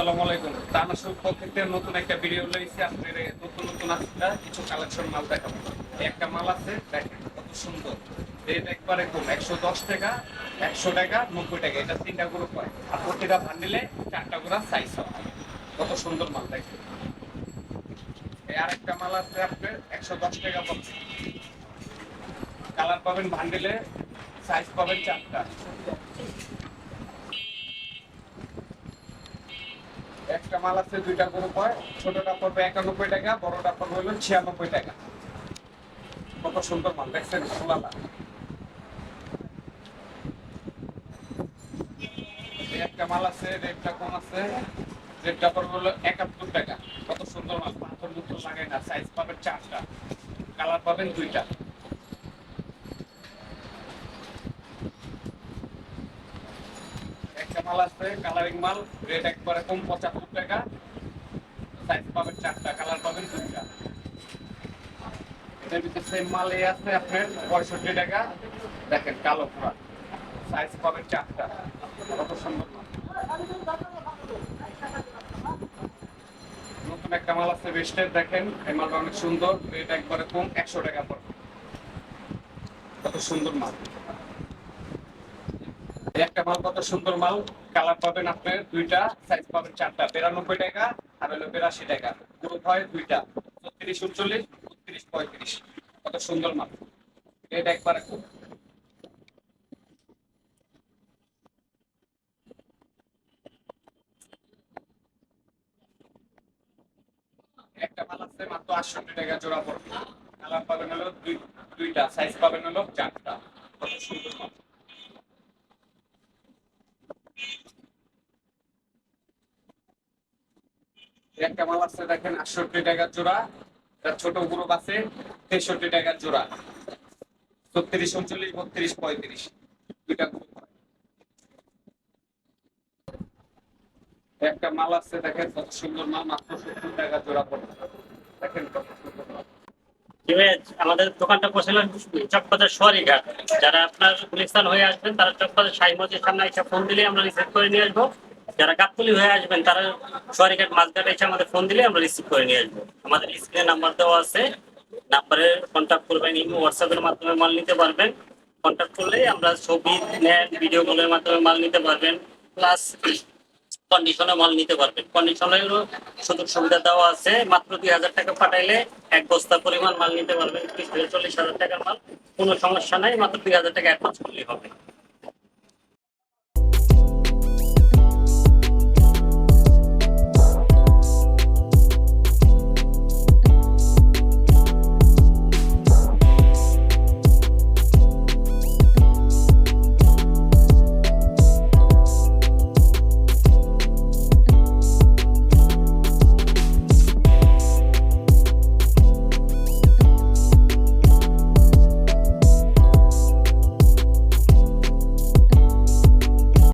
আসসালামু আলাইকুম। তানাসুর পক্ষ নতুন একটা ভিডিও লইছি আপনার নতুন নতুন আসলে কিছু কালেকশন মাল দেখাবো। একটা মাল আছে, দেখেন কত সুন্দর। রেট একবারে কম, একশো দশ টাকা, একশো টাকা, নব্বই টাকা, এটা তিনটা গ্রুপ হয় আর প্রতিটা ভান্ডিলে চারটা করে সাইজ হয় কত সুন্দর মাল দেখেন। এই আরেকটা মাল আছে আপনার একশো দশ টাকা পড়ছে কালার পাবেন ভান্ডিলে সাইজ পাবেন চারটা। একটা মাল আছে, দুইটা গ্রুপ হয় ছোটটা পড়বে একানব্বই টাকা, বড়টা পড়বে হলো ছিয়ানব্বই টাকা। কত সুন্দর মাল, দেখছেন? সোলালা। একটা মাল আছে, রেটটা কম আছে, রেটটা পড়বে হলো একাত্তর টাকা। কত সুন্দর মাল, পাথর মুক্ত লাগায় না সাইজ পাবেন চারটা কালার পাবেন দুইটা একটা মাল আছে কালারিং মাল রেট একবারে কম, পঁচাত্তর টাকা। সাইজ পাবেন চারটা কালার পাবেন দুইটা। এটার ভিতরে সেম মাল এই আছে আপনার, পঁয়ষট্টি টাকা। দেখেন কালো পুরা। সাইজ পাবেন চারটা। কত সুন্দর নতুন একটা মাল আছে বেস্টের দেখেন। এই মালটা অনেক সুন্দর। রেট একবারে কম, একশো টাকা পড়বে। কত সুন্দর মাল। একটা মাল কত সুন্দর মাল? কালার পাবেন আপনার দুইটা সাইজ পাবেন চারটা। বিরানব্বই টাকা আর হলো বিরাশি টাকা। গ্রুপ হয় দুইটা, ছত্রিশ উনচল্লিশ, বত্রিশ পঁয়ত্রিশ। কত সুন্দর মাল। এটা একবারে একটা। মাল আছে মাত্র আটষট্টি টাকা জোড়া পড়বে কালার পাবেন হলো দুই দুইটা সাইজ পাবেন হলো চারটা কত সুন্দর মাল এই একটা মাল আছে, দেখেন, আটষট্টি টাকা জোড়া, তার ছোট গ্রুপ আছে, তেষট্টি টাকার জোড়া। ছত্রিশ উনচল্লিশ, বত্রিশ, পঁয়ত্রিশ। দুইটা একটা মাল আছে, দেখেন, কত সুন্দর মাল, মাত্র সত্তর টাকা জোড়া পড়বে দেখেন কত আমাদের দোকানটা বসেছিলেন চকবাজার সোয়ারি ঘাট। যারা আপনার গুলিস্তান হয়ে আসবেন, তারা চকবাজার সাই মসজিদের সামনে একটা ফোন দিলে আমরা রিসিভ করে নিয়ে আসব। যারা গাবতলি হয়ে আসবেন, তারা সোয়ারি ঘাট মাঝঘাট এসে আমাদের ফোন দিলে আমরা রিসিভ করে নিয়ে আসব। আমাদের স্ক্রিনে নাম্বার দেওয়া আছে নাম্বারে কন্ট্যাক্ট করবেন, ইমো হোয়াটসঅ্যাপের মাধ্যমে মাল নিতে পারবেন। কন্ট্যাক্ট করলে আমরা ছবি নেন ভিডিও কলের মাধ্যমে মাল নিতে পারবেন প্লাস কন্ডিশনে মাল নিতে পারবেন। কন্ডিশনেরও সুযোগ সুবিধা দেওয়া আছে, মাত্র দুই হাজার টাকা পাঠাইলে এক বস্তা পরিমাণ মাল নিতে পারবেন চল্লিশ হাজার টাকার মাল, কোনো সমস্যা নাই, মাত্র দুই হাজার টাকা অ্যাডভান্স করলেই হবে।